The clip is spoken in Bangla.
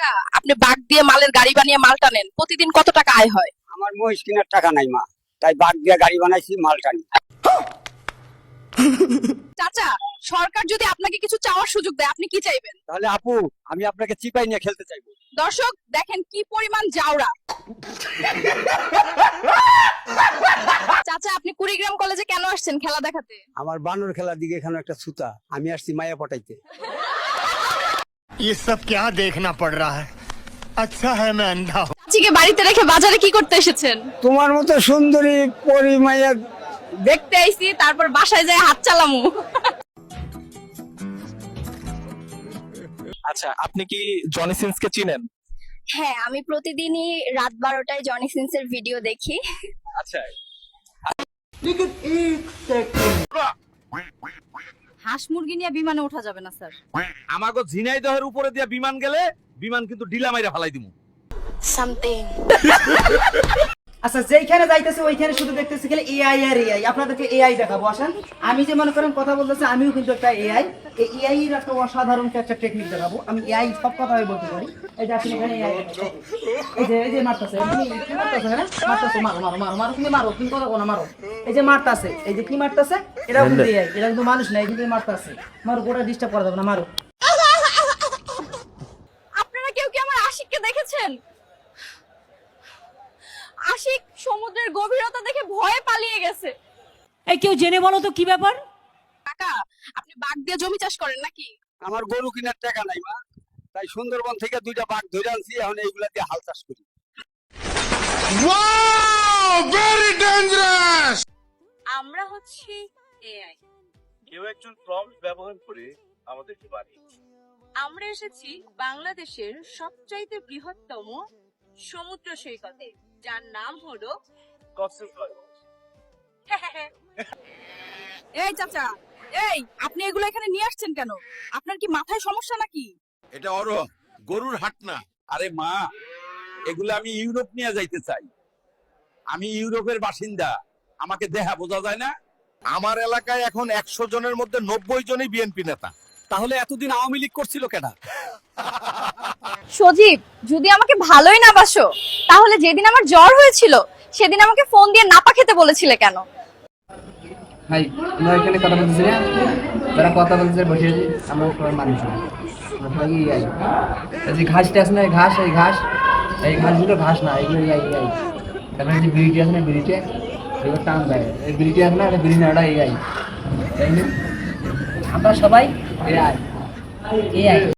কাকা আপনি বাগ দিয়ে মালের গাড়ি বানিয়ে মাল টানেন প্রতিদিন কত টাকা আয় হয়? আমার মহিষ কেনার টাকা নাই মা। তাই বাগ দিয়ে গাড়ি বানাইছি মাল টানি চাচা সরকার যদি আপনাকে কিছু চাওয়ার সুযোগ দেয় আপনি কি চাইবেন? তাহলে আপু আমি আপনাকে চিপাই নিয়ে খেলতে চাইব। দর্শক দেখেন কি পরিমাণ জাউরা চাচা আপনি কুড়িগ্রাম কলেজে কেন আসছেন খেলা দেখাতে? আমার বানর খেলার দিকে এখানে একটা সুতা। আমি আসছি মায়া পটাইতে। ये सब क्या देखना पड़ रहा है अच्छा है मैं अंधा हूँ চাচিকে বাড়িতে রেখে বাজারে কি করতে এসেছেন তোমার মতো সুন্দরী পরি মাইয়া দেখতে আইছি তারপর বাসায় যায় হাত চালামু আচ্ছা আপনি কি জনি সিন্সকে চিনেন হ্যাঁ আমি প্রতিদিনই রাত বারোটায় জনি সিন্সের ভিডিও দেখি আচ্ছা হাঁস মুরগি নিয়ে বিমানে ওঠা যাবে না স্যার। আমাগো ঝিনাইদহের উপরে দিয়া বিমান গেলে বিমান কিন্তু ডিলা মাইরা ফালাই দিমু। সামথিং আচ্ছা যেইখানে যাইতেছে, ওইখানে শুধু দেখতেছি খালি এআই আর এআই আপনাদেরকে এআই দেখাবো, আসেন। আমি যে মনে করেন কথা বলতেছি, আমিও কিন্তু একটা এআই এই এআই এর একটা অসাধারণ একটা টেকনিক দেখাবো। আমি এআই সব কথা আমি বলতে পারি। এই যে আপনি এখানে এআই এই যে এই যে মারতাছে। কি মারতাছে হ্যাঁ? মারতাছে, মারো মারো মারো মারো, তুমি মারো, তুমি কথা কোনো মারো। এই যে মারতাছে, এই যে কি মারতাছে এটা কিন্তু এআই এটা কিন্তু মানুষ না কিন্তু মারতাছে। মারো, গোটা ডিস্টার্ব করা যাবে না, মারো। আপনারা কেউ কি আমার আশিককে দেখেছেন? আশিক সমুদ্রের গভীরতা দেখে ভয়ে পালিয়ে গেছে। এই কেউ জেনে বলো তো কি ব্যাপার? কাকা আপনি বাগ দিয়ে জমি চাষ করেন নাকি? আমার গরু কেনার টাকা নাই মা। তাই সুন্দরবন থেকে দুইটা বাঘ ধরে আনছি এখন এইগুলা দিয়ে হাল চাষ করি। আমরা হচ্ছি এআই। কেউ একজন প্রম্পট ব্যবহার করে আমাদেরকে বানিয়েছে আমরা এসেছি বাংলাদেশের সবচাইতে বৃহত্তম সমুদ্র সৈকতে। যার নাম হলো এই চাচা এই আপনি এগুলো এখানে নিয়ে আসছেন কেন? আপনার কি মাথায় সমস্যা নাকি? এটা অর গরুর হাট না। আরে মা এগুলো আমি ইউরোপ নিয়ে যাইতে চাই। আমি ইউরোপের বাসিন্দা আমাকে দেহা বোঝা যায় না? আমার এলাকায় এখন একশো জনের মধ্যে নব্বই জনই বিএনপি নেতা। তাহলে এতদিন আওয়ামী লীগ করছিল কেনা সজীব, যদি আমাকে ভালোই না বাসো, তাহলে যেদিন আমার জ্বর হয়েছিল, সেদিন আমাকে ফোন দিয়ে নাপা খেতে বলেছিলে কেন? ভাই, আমরা এখানে কথা বলতেছি না। যারা কথা বলতেছে, বসে আছি। আমরা সবাই মানুষ এই ঘাসটা আছে না ঘাস এই ঘাস। এই ঘাসগুলো ঘাস না এগুলো এআই এআই তারপরে যে বিড়িটি আছে না বিড়িটে এগুলো টান দেয়। এই বিড়িটি আছে না এটা বিড়ি না এটা এআই তাই না? আমরা সবাই এআই এআই